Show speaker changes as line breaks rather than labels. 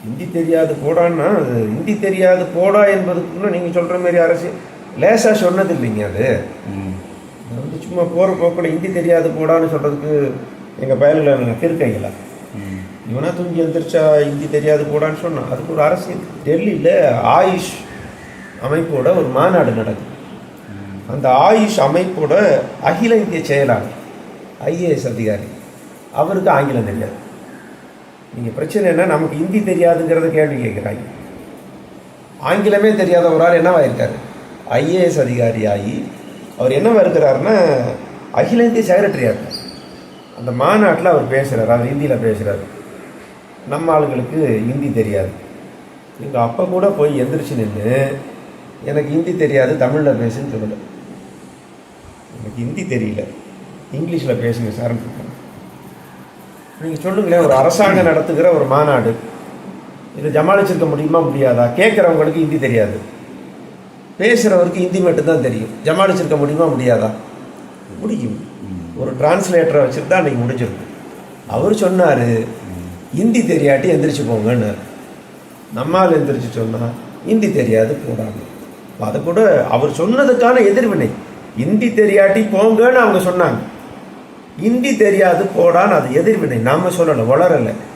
ஹிந்தி தெரியாது போடான்னா அது ஹிந்தி தெரியாது போடா என்பதுக்குன்னு நீங்கள் சொல்கிற மாதிரி அரசு லேசாக சொன்னது இல்லைங்க அது. அது வந்து சும்மா போகிற போக்கில் ஹிந்தி தெரியாது போடான்னு சொல்கிறதுக்கு எங்கள் பயனில் திருக்கைங்களா
ம்.
இவனா தூங்கி எந்திரிச்சா ஹிந்தி தெரியாது போடான்னு சொன்னான் அதுக்கு ஒரு அரசியல் டெல்லியில் ஆயுஷ் அமைப்போட ஒரு மாநாடு நடக்குது. அந்த ஆயுஷ் அமைப்போட அகில இந்திய செயலாளர் ஐஏஎஸ் அதிகாரி அவருக்கு ஆங்கிலம் தெரியாது. நீங்கள் பிரச்சனை என்ன? நமக்கு ஹிந்தி தெரியாதுங்கிறத கேள்வி கேட்குறாங்க. ஆங்கிலமே தெரியாத ஒரு ஆள் என்னவாயிருக்காரு ஐஏஎஸ் அதிகாரி ஆகி அவர் என்னவா இருக்கிறாருன்னா அகில இந்திய செக்ரட்டரியாக இருக்கார். அந்த மாநாட்டில் அவர் பேசுகிறார் அவர் ஹிந்தியில் பேசுகிறார் நம்ம ஆளுங்களுக்கு ஹிந்தி தெரியாது. எங்கள் அப்பா கூட போய் எந்திரிச்சு நின்று எனக்கு ஹிந்தி தெரியாது தமிழில் பேசுன்னு சொல்லலை. எனக்கு ஹிந்தி தெரியல. இங்கிலீஷில் பேசுங்க சார்னு நீங்கள் சொல்லுங்களேன் ஒரு அரசாங்கம் நடத்துகிற ஒரு மாநாடு. இதை ஜமாளிச்சிருக்க முடியுமா முடியாதா? கேட்குறவங்களுக்கு ஹிந்தி தெரியாது. பேசுகிறவருக்கு ஹிந்தி மட்டும்தான் தெரியும். ஜமாளிச்சிருக்க முடியுமா முடியாதா? முடியும். ஒரு டிரான்ஸ்லேட்டரை வச்சுட்டு தான் அன்றைக்கி முடிஞ்சிருக்கும். அவர் சொன்னார் ஹிந்தி தெரியாட்டி எந்திரிச்சு போங்கன்னு. நம்மால் எந்திரிச்சு சொன்னால் ஹிந்தி தெரியாது போடாமல் அதை கூட அவர் சொன்னதுக்கான எதிர்வினை. ஹிந்தி தெரியாட்டி போங்கன்னு அவங்க சொன்னாங்க. ஹிந்தி தெரியாது போடான்னு அது எதிர்வினை. நாம சொல்லலை வளரலை.